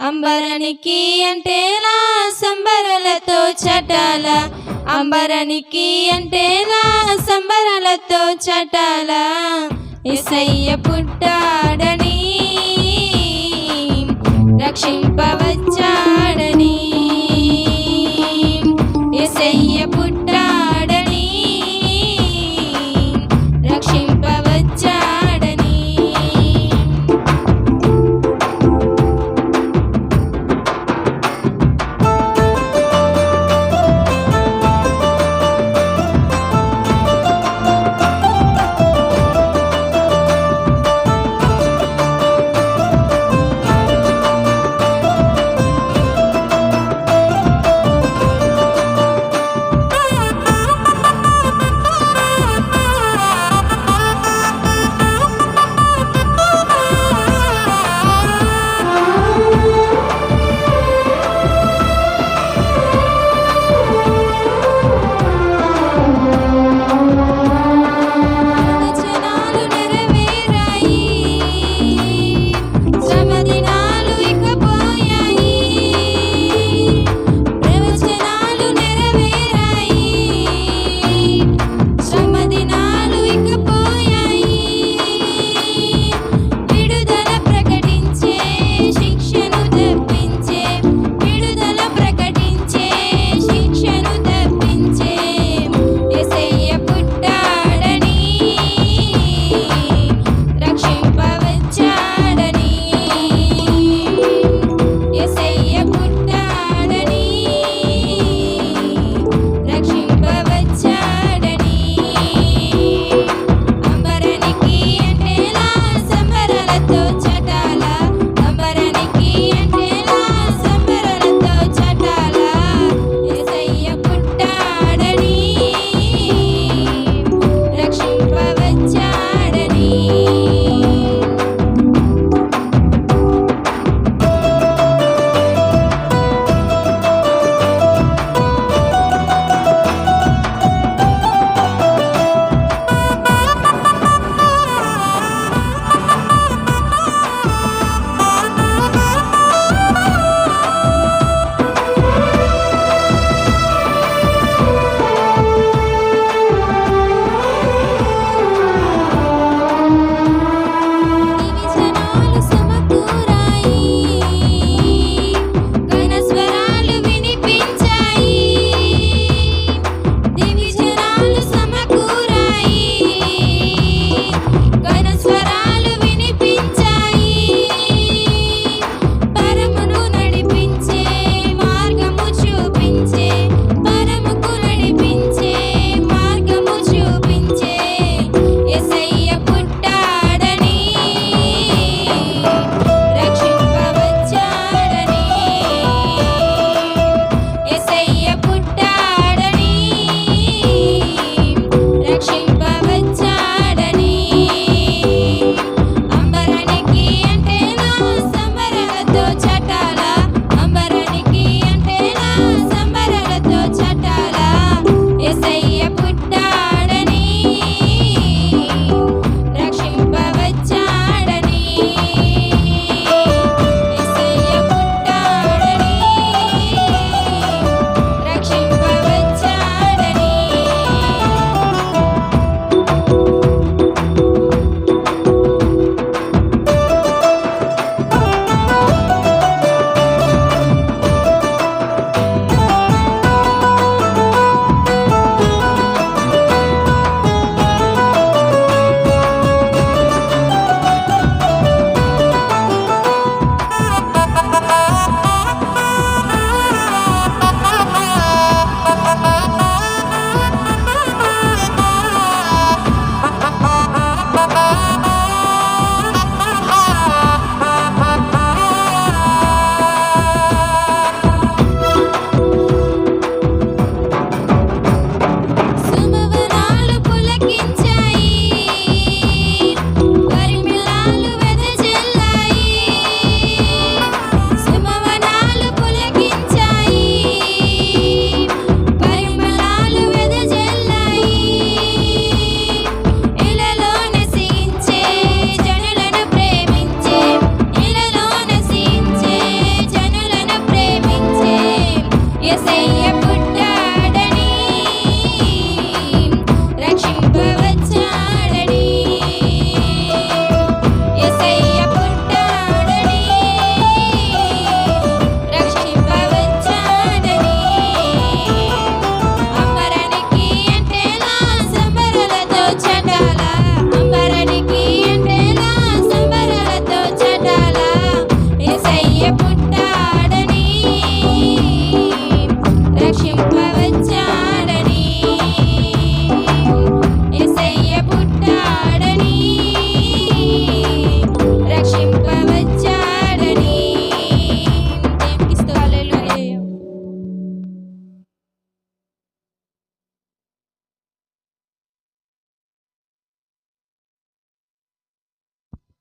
అంబరానికి అంటేలా సంబరాలతో చటాల. అంబరానికి అంటేలా సంబరాలతో చటాల. ఎసయ్య పుట్టాడని రక్షింపవ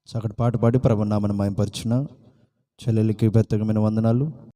సగటు పాట పాడి ప్రభునామను మాయపరుచున్న చెల్లెలకి ప్రత్యేకమైన వందనాలు.